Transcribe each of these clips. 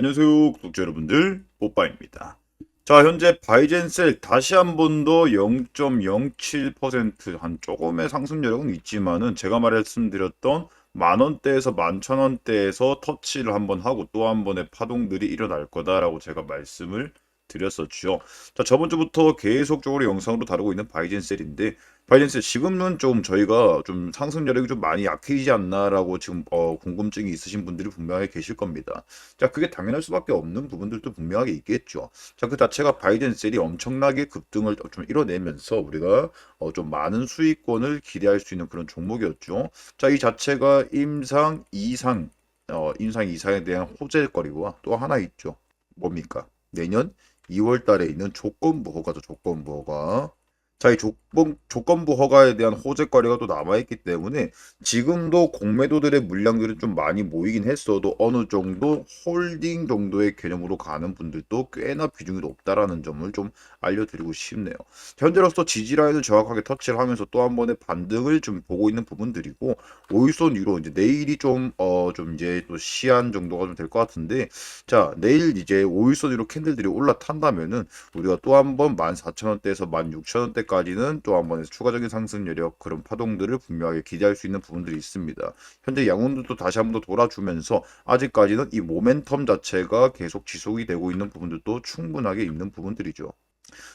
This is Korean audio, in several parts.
안녕하세요 구독자 여러분들. 뽀빠입니다. 자 현재 바이젠셀 다시 한 번 더 0.07%한 조금의 상승 여력은 있지만은 제가 말씀드렸던 만원대에서 만천원대에서 터치를 한번 하고 또 한 번의 파동들이 일어날 거다라고 제가 말씀을 드렸었죠. 자, 저번 주부터 계속적으로 영상으로 다루고 있는 바이젠셀인데 바이젠셀 지금은 좀 저희가 좀 상승 여력이 좀 많이 약해지지 않나라고 지금 어, 궁금증이 있으신 분들이 분명히 계실 겁니다. 자, 그게 당연할 수밖에 없는 부분들도 분명하게 있겠죠. 자, 그 자체가 바이젠셀이 엄청나게 급등을 좀 이뤄내면서 우리가 어, 좀 많은 수익권을 기대할 수 있는 그런 종목이었죠. 자, 이 자체가 임상, 이상, 어, 임상, 이상에 대한 호재거리와 또 하나 있죠. 뭡니까? 내년 2월 달에 있는 조건부 허가죠, 조건부 허가. 자, 이 조건, 조건부 허가에 대한 호재거리가 또 남아있기 때문에 지금도 공매도들의 물량들이 좀 많이 모이긴 했어도 어느 정도 홀딩 정도의 개념으로 가는 분들도 꽤나 비중이 높다라는 점을 좀 알려드리고 싶네요. 현재로서 지지라인을 정확하게 터치를 하면서 또 한 번의 반등을 좀 보고 있는 부분들이고 오일선 위로 이제 내일이 좀, 어, 좀 이제 또 시한 정도가 좀 될 것 같은데 자, 내일 이제 오일선 위로 캔들들이 올라탄다면은 우리가 또 한 번 14,000원대에서 16,000원대 까지는 또 한 번의 추가적인 상승 여력 그런 파동들을 분명하게 기대할 수 있는 부분들이 있습니다. 현재 양원들도 다시 한번 더 돌아주면서 아직까지는 이 모멘텀 자체가 계속 지속이 되고 있는 부분들도 충분하게 있는 부분들이죠.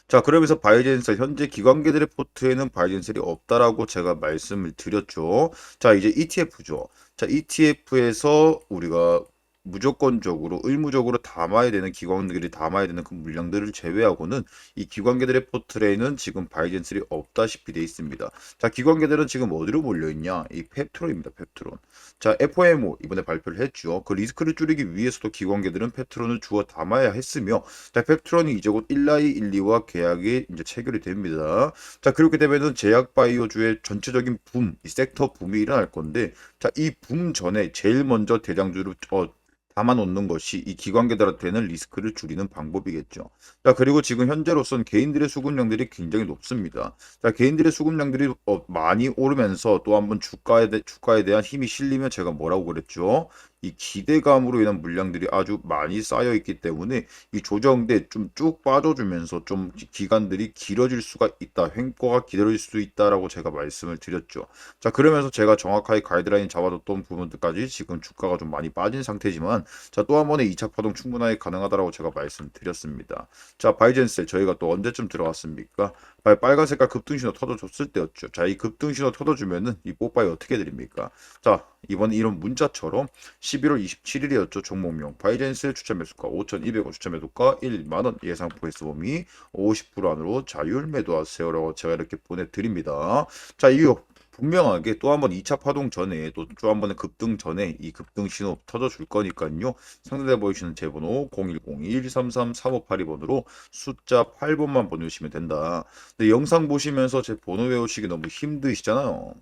자, 그러면서 바이젠셀 현재 기관계들의 포트에는 바이젠셀이 없다라고 제가 말씀을 드렸죠. 자, 이제 ETF죠. 자, ETF에서 우리가 무조건적으로 의무적으로 담아야 되는 기관들이 담아야 되는 그 물량들을 제외하고는 이 기관계들의 포트레이는 지금 바이젠셀이 없다시피 돼 있습니다. 자, 기관계들은 지금 어디로 몰려 있냐? 이 펩트론입니다. 펩트론. 자, FOMO 이번에 발표를 했죠. 그 리스크를 줄이기 위해서도 기관계들은 펩트론을 주어 담아야 했으며 자, 펩트론이 이제 곧 1라이 1, 2와 계약이 이제 체결이 됩니다. 자, 그렇게 되면은 제약 바이오주의 전체적인 붐, 이 섹터 붐이 일어날 건데 자, 이 붐 전에 제일 먼저 대장주를 어 담아놓는 것이 이 기관계들한테는 리스크를 줄이는 방법이겠죠. 자, 그리고 지금 현재로선 개인들의 수급량들이 굉장히 높습니다. 자, 개인들의 수급량들이 어, 많이 오르면서 또 한번 주가에, 대, 주가에 대한 힘이 실리면 제가 뭐라고 그랬죠? 이 기대감으로 인한 물량들이 아주 많이 쌓여 있기 때문에 이 조정대 좀 쭉 빠져주면서 좀 기간들이 길어질 수가 있다. 횡보가 길어질 수 있다라고 제가 말씀을 드렸죠. 자, 그러면서 제가 정확하게 가이드라인 잡아뒀던 부분들까지 지금 주가가 좀 많이 빠진 상태지만 자, 또 한 번의 2차 파동 충분하게 가능하다라고 제가 말씀드렸습니다. 자, 바이젠셀 저희가 또 언제쯤 들어갔습니까? 빨간 색깔 급등 신호 터져줬을 때였죠. 자, 이 급등 신호 터져주면은 이 뽀빠이 어떻게 드립니까? 자, 이번 이런 문자처럼 11월 27일이었죠. 종목명 바이젠셀 추천 매수가 5,200원 추천 매도가 1만원 예상 포인트 범위 50% 안으로 자율 매도하세요라고 제가 이렇게 보내드립니다. 자, 이거 분명하게 또 한 번 2차 파동 전에 또 또 한 번의 급등 전에 이 급등 신호 터져줄 거니까요. 상단에 보이시는 제 번호 010-133-3582번으로 숫자 8번만 보내주시면 된다. 근데 영상 보시면서 제 번호 외우시기 너무 힘드시잖아요.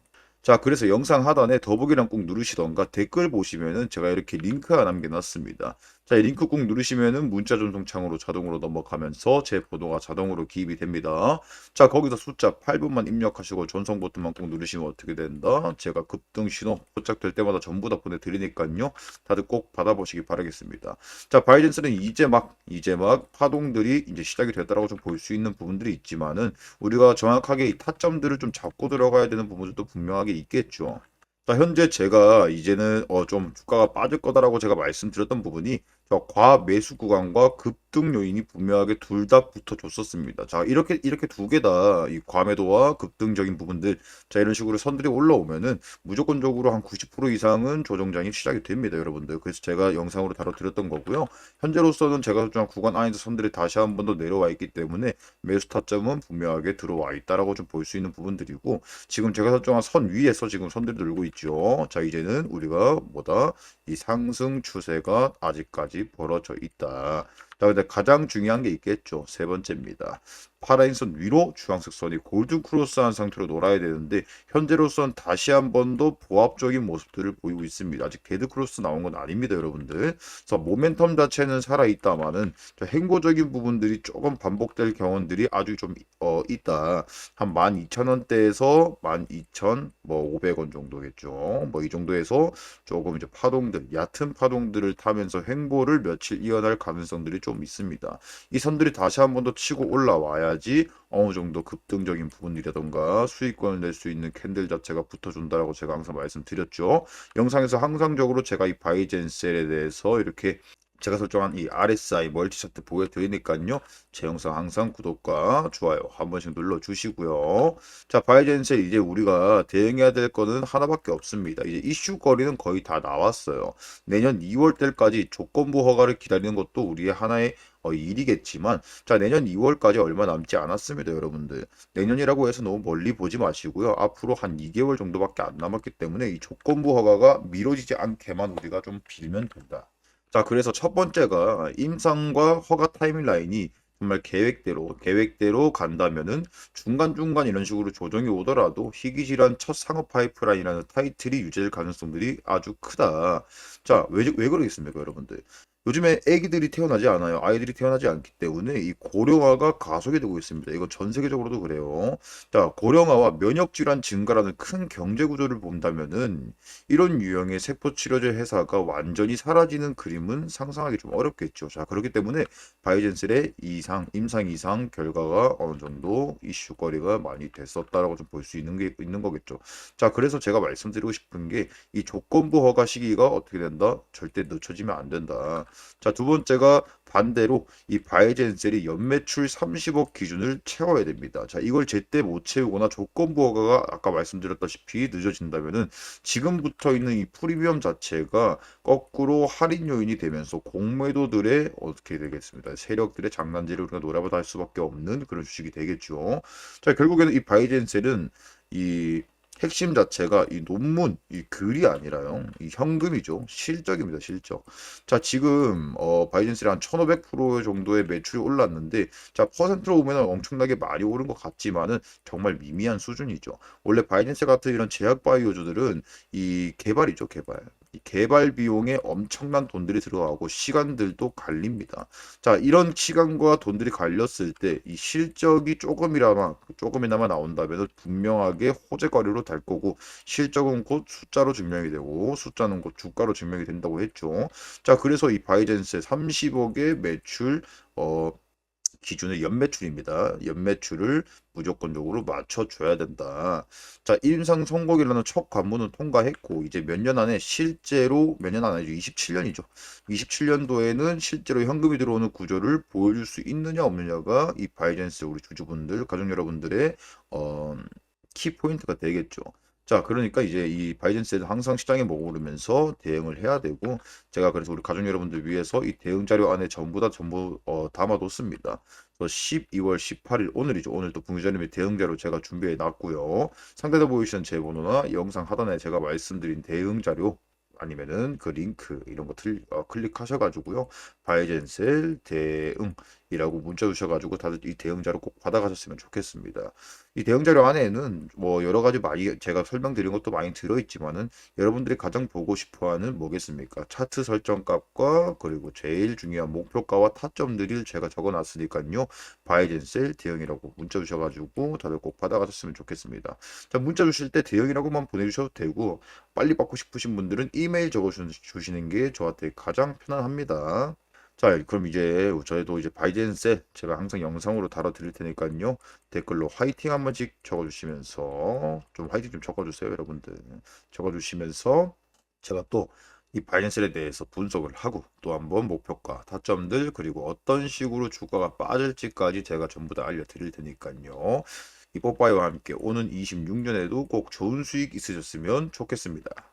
자, 그래서 영상 하단에 더보기란 꼭 누르시던가 댓글 보시면은 제가 이렇게 링크가 남겨놨습니다. 자, 이 링크 꾹 누르시면은 문자 전송 창으로 자동으로 넘어가면서 제 번호가 자동으로 기입이 됩니다. 자, 거기서 숫자 8분만 입력하시고 전송 버튼만 꼭 누르시면 어떻게 된다? 제가 급등 신호 도착될 때마다 전부 다 보내드리니까요. 다들 꼭 받아보시기 바라겠습니다. 자, 바이젠스는 이제 막, 이제 막 파동들이 이제 시작이 됐다라고 좀 볼 수 있는 부분들이 있지만은 우리가 정확하게 이 타점들을 좀 잡고 들어가야 되는 부분들도 분명하게 있겠죠. 자, 현재 제가 이제는 어 좀 주가가 빠질 거다라고 제가 말씀드렸던 부분이 저 과 매수 구간과 급등 요인이 분명하게 둘 다 붙어줬었습니다. 자, 이렇게 이렇게 두 개 다 이 과매도와 급등적인 부분들 자 이런 식으로 선들이 올라오면은 무조건적으로 한 90% 이상은 조정장이 시작이 됩니다, 여러분들. 그래서 제가 영상으로 다뤄드렸던 거고요. 현재로서는 제가 설정한 구간 안에서 선들이 다시 한 번 더 내려와 있기 때문에 매수 타점은 분명하게 들어와 있다라고 좀 볼 수 있는 부분들이고 지금 제가 설정한 선 위에서 지금 선들이 들고 있죠. 자, 이제는 우리가 뭐다 이 상승 추세가 아직까지 벌어져 있다. 자, 근데 가장 중요한 게 있겠죠. 세 번째입니다. 파라인선 위로 주황색 선이 골든 크로스한 상태로 놀아야 되는데 현재로선 다시 한 번 더 보합적인 모습들을 보이고 있습니다. 아직 데드 크로스 나온 건 아닙니다, 여러분들. 그래서 모멘텀 자체는 살아 있다마는 행보적인 부분들이 조금 반복될 경험들이 아주 좀 어, 있다. 한 12,000원대에서 12,000, 뭐 500원 정도겠죠. 뭐 이 정도에서 조금 이제 파동들, 얕은 파동들을 타면서 행보를 며칠 이어날 가능성들이 좀 있습니다. 이 선들이 다시 한 번 더 치고 올라와야지 어느 정도 급등적인 부분이라던가 수익권을 낼 수 있는 캔들 자체가 붙어준다라고 제가 항상 말씀드렸죠. 영상에서 항상적으로 제가 이 바이젠셀에 대해서 이렇게 제가 설정한 이 RSI 멀티 차트 보여드리니까요. 제 영상 항상 구독과 좋아요 한 번씩 눌러주시고요. 자, 바이젠셀 이제 우리가 대응해야 될 거는 하나밖에 없습니다. 이제 이슈 거리는 거의 다 나왔어요. 내년 2월 달까지 조건부 허가를 기다리는 것도 우리의 하나의 어, 일이겠지만 자 내년 2월까지 얼마 남지 않았습니다 여러분들 내년이라고 해서 너무 멀리 보지 마시고요 앞으로 한 2개월 정도밖에 안 남았기 때문에 이 조건부 허가가 미뤄지지 않게만 우리가 좀 빌면 된다 자 그래서 첫 번째가 임상과 허가 타임라인이 정말 계획대로 계획대로 간다면은 중간중간 이런 식으로 조정이 오더라도 희귀질환 첫 상업 파이프라인이라는 타이틀이 유지될 가능성들이 아주 크다. 자, 왜, 왜 그러겠습니까, 여러분들? 요즘에 애기들이 태어나지 않아요. 아이들이 태어나지 않기 때문에 이 고령화가 가속이 되고 있습니다. 이거 전 세계적으로도 그래요. 자, 고령화와 면역 질환 증가라는 큰 경제 구조를 본다면은 이런 유형의 세포 치료제 회사가 완전히 사라지는 그림은 상상하기 좀 어렵겠죠. 자, 그렇기 때문에 바이젠셀의 이상, 임상 이상 결과가 어느 정도 이슈거리가 많이 됐었다라고 좀 볼 수 있는 게 있는 거겠죠. 자, 그래서 제가 말씀드리고 싶은 게 이 조건부 허가 시기가 어떻게 된다? 절대 늦춰지면 안 된다. 자, 두 번째가 반대로 이 바이젠셀이 연매출 30억 기준을 채워야 됩니다. 자, 이걸 제때 못 채우거나 조건부 허가가 아까 말씀드렸다시피 늦어진다면은 지금부터 있는 이 프리미엄 자체가 거꾸로 할인 요인이 되면서 공매도들의 어떻게 되겠습니다. 세력들의 장난질을 우리가 놀아보다 할 수밖에 없는 그런 주식이 되겠죠. 자, 결국에는 이 바이젠셀은 이 핵심 자체가 이 논문, 이 글이 아니라요. 이 현금이죠. 실적입니다. 실적. 자, 지금 어 바이젠셀이 한 1,500% 정도의 매출이 올랐는데 자, 퍼센트로 보면 엄청나게 많이 오른 것 같지만은 정말 미미한 수준이죠. 원래 바이젠셀 같은 이런 제약 바이오주들은 이 개발이죠, 개발. 이 개발 비용에 엄청난 돈들이 들어가고 시간들도 갈립니다. 자, 이런 시간과 돈들이 갈렸을 때 이 실적이 조금이라마 조금이나마 나온다면 분명하게 호재거리로 달 거고 실적은 곧 숫자로 증명이 되고 숫자는 곧 주가로 증명이 된다고 했죠. 자, 그래서 이 바이젠스의 30억의 매출 어 기준의 연매출입니다. 연매출을 무조건적으로 맞춰줘야 된다. 자, 임상 선곡이라는 첫 관문은 통과했고, 이제 몇 년 안에 실제로, 몇 년 안에 27년이죠. 27년도에는 실제로 현금이 들어오는 구조를 보여줄 수 있느냐, 없느냐가 이 바이젠스 우리 주주분들, 가족 여러분들의, 어, 키 포인트가 되겠죠. 자, 그러니까 이제 이 바이든스는 항상 시장에 머무르면서 대응을 해야 되고, 제가 그래서 우리 가족 여러분들 위해서 이 대응 자료 안에 전부 다 전부 어, 담아뒀습니다. 그래서 12월 18일 오늘이죠. 오늘 또 분기자님의 대응 자료 제가 준비해 놨고요. 상단에 보이시는 제 번호나 영상 하단에 제가 말씀드린 대응 자료 아니면은 그 링크 이런 거 틀, 어, 클릭하셔가지고요. 바이젠셀 대응 이라고 문자 주셔가지고 다들 이 대응 자료 꼭 받아가셨으면 좋겠습니다. 이 대응 자료 안에는 뭐 여러 가지 많이 제가 설명드린 것도 많이 들어있지만은 여러분들이 가장 보고 싶어하는 뭐겠습니까? 차트 설정 값과 그리고 제일 중요한 목표가와 타점들을 제가 적어놨으니까요. 바이젠셀 대응이라고 문자 주셔가지고 다들 꼭 받아가셨으면 좋겠습니다. 자 문자 주실 때 대응이라고만 보내주셔도 되고 빨리 받고 싶으신 분들은 이메일 적어주시는 게 저한테 가장 편안합니다. 자, 그럼 이제 저희도 이제 바이젠셀 제가 항상 영상으로 다뤄 드릴 테니까요. 댓글로 화이팅 한 번씩 적어주시면서 좀 화이팅 좀 적어주세요, 여러분들. 적어주시면서 제가 또 이 바이낸셀에 대해서 분석을 하고 또 한번 목표가, 타점들 그리고 어떤 식으로 주가가 빠질지까지 제가 전부 다 알려드릴 테니까요. 이 뽀빠이와 함께 오는 26년에도 꼭 좋은 수익 있으셨으면 좋겠습니다.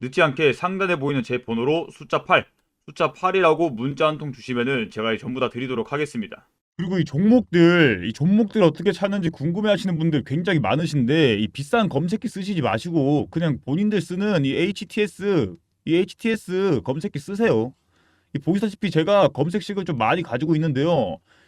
늦지 않게 상단에 보이는 제 번호로 숫자 8, 숫자 8이라고 문자 한 통 주시면은 제가 전부 다 드리도록 하겠습니다. 그리고 이 종목들, 이 종목들 어떻게 찾는지 궁금해 하시는 분들 굉장히 많으신데, 이 비싼 검색기 쓰시지 마시고, 그냥 본인들 쓰는 이 HTS, 이 HTS 검색기 쓰세요. 이 보시다시피 제가 검색식을 좀 많이 가지고 있는데요.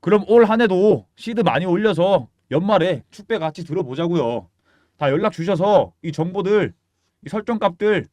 그럼 올 한 해도 시드 많이 올려서 연말에 축배 같이 들어보자고요. 다 연락 주셔서 이 정보들, 이 설정값들,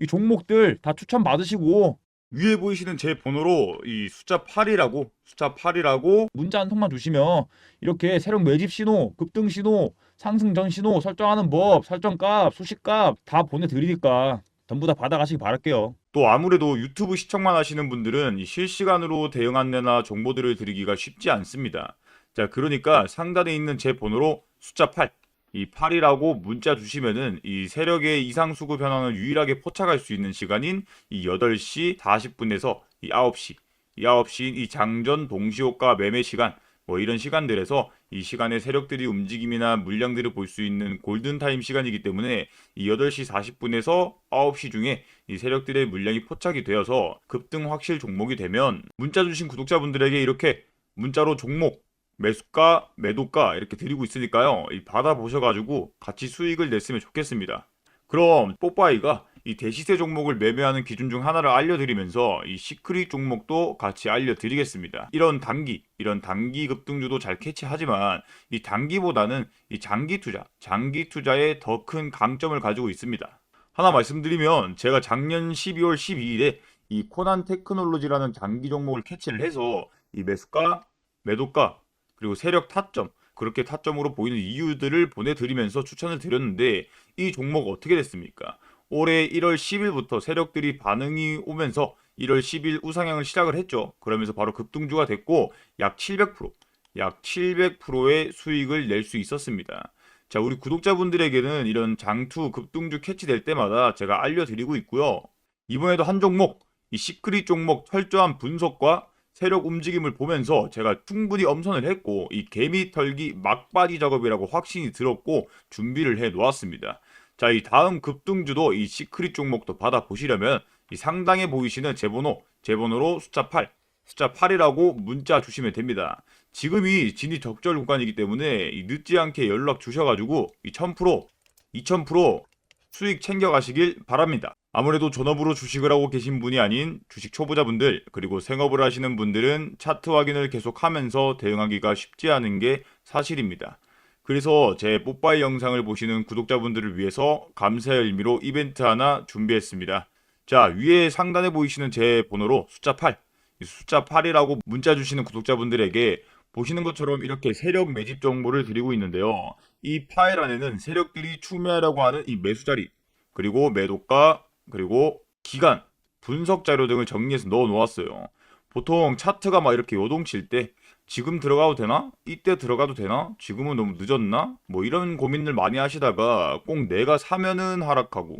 이 종목들 다 추천 받으시고 위에 보이시는 제 번호로 이 숫자 8이라고 숫자 8이라고 문자 한 통만 주시면 이렇게 새로 매집 신호, 급등 신호, 상승 전 신호 설정하는 법, 설정값, 수식값 다 보내드리니까 전부 다 받아가시기 바랄게요. 또 아무래도 유튜브 시청만 하시는 분들은 이 실시간으로 대응 안내나 정보들을 드리기가 쉽지 않습니다. 자, 그러니까 상단에 있는 제 번호로 숫자 8, 이 8이라고 문자 주시면은 이 세력의 이상 수급 변화를 유일하게 포착할 수 있는 시간인 이 8시 40분에서 이 9시 이 9시인 이 장전 동시호가 매매 시간 뭐 이런 시간들에서 이 시간에 세력들이 움직임이나 물량들을 볼 수 있는 골든타임 시간이기 때문에 이 8시 40분에서 9시 중에 이 세력들의 물량이 포착이 되어서 급등 확실 종목이 되면 문자 주신 구독자분들에게 이렇게 문자로 종목 매수가 매도가 이렇게 드리고 있으니까요. 이 받아보셔가지고 같이 수익을 냈으면 좋겠습니다. 그럼 뽀빠이가 이 대시세 종목을 매매하는 기준 중 하나를 알려드리면서 이 시크릿 종목도 같이 알려드리겠습니다. 이런 단기, 이런 단기 급등주도 잘 캐치하지만 이 단기보다는 이 장기 투자, 장기 투자에 더 큰 강점을 가지고 있습니다. 하나 말씀드리면 제가 작년 12월 12일에 이 코난 테크놀로지라는 장기 종목을 캐치를 해서 이 매수가, 매도가, 그리고 세력 타점, 그렇게 타점으로 보이는 이유들을 보내드리면서 추천을 드렸는데 이 종목 어떻게 됐습니까? 올해 1월 10일부터 세력들이 반응이 오면서 1월 10일 우상향을 시작을 했죠. 그러면서 바로 급등주가 됐고 약 700%, 약 700%의 수익을 낼 수 있었습니다. 자, 우리 구독자분들에게는 이런 장투 급등주 캐치될 때마다 제가 알려드리고 있고요. 이번에도 한 종목, 이 시크릿 종목 철저한 분석과 세력 움직임을 보면서 제가 충분히 엄선을 했고 이 개미 털기 막바지 작업이라고 확신이 들었고 준비를 해 놓았습니다. 자, 이 다음 급등주도 이 시크릿 종목도 받아 보시려면 이 상단에 보이시는 제 번호, 제 번호로 숫자 8, 숫자 8이라고 문자 주시면 됩니다. 지금이 진입 적절 구간이기 때문에 이 늦지 않게 연락 주셔가지고 이 1000%, 2000% 수익 챙겨가시길 바랍니다. 아무래도 전업으로 주식을 하고 계신 분이 아닌 주식 초보자분들 그리고 생업을 하시는 분들은 차트 확인을 계속하면서 대응하기가 쉽지 않은 게 사실입니다. 그래서 제 뽀빠이 영상을 보시는 구독자분들을 위해서 감사의 의미로 이벤트 하나 준비했습니다. 자, 위에 상단에 보이시는 제 번호로 숫자 8, 이 숫자 8이라고 문자 주시는 구독자분들에게 보시는 것처럼 이렇게 세력 매집 정보를 드리고 있는데요. 이 파일 안에는 세력들이 추매하려고 하는 이 매수 자리, 그리고 매도가, 그리고 기간, 분석 자료 등을 정리해서 넣어 놓았어요. 보통 차트가 막 이렇게 요동칠 때 지금 들어가도 되나? 이때 들어가도 되나? 지금은 너무 늦었나? 뭐 이런 고민을 많이 하시다가 꼭 내가 사면은 하락하고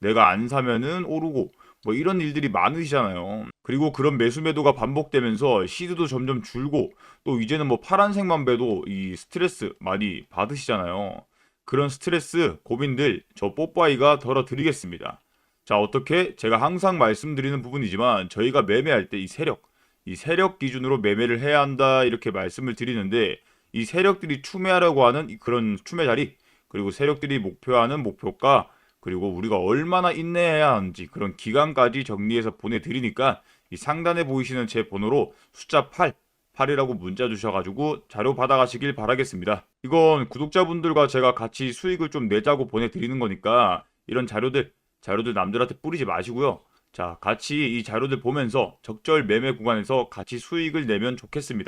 내가 안 사면은 오르고 뭐 이런 일들이 많으시잖아요. 그리고 그런 매수 매도가 반복되면서 시드도 점점 줄고 또 이제는 뭐 파란색만 배도 이 스트레스 많이 받으시잖아요. 그런 스트레스, 고민들 저 뽀빠이가 덜어드리겠습니다. 자, 어떻게? 제가 항상 말씀드리는 부분이지만 저희가 매매할 때 이 세력, 이 세력 기준으로 매매를 해야 한다 이렇게 말씀을 드리는데 이 세력들이 추매하려고 하는 이 그런 추매 자리 그리고 세력들이 목표하는 목표가 그리고 우리가 얼마나 인내해야 하는지 그런 기간까지 정리해서 보내드리니까 이 상단에 보이시는 제 번호로 숫자 8 8이라고 문자 주셔가지고 자료 받아가시길 바라겠습니다. 이건 구독자분들과 제가 같이 수익을 좀 내자고 보내드리는 거니까 이런 자료들 자료들 남들한테 뿌리지 마시고요. 자, 같이 이 자료들 보면서 적절 매매 구간에서 같이 수익을 내면 좋겠습니다.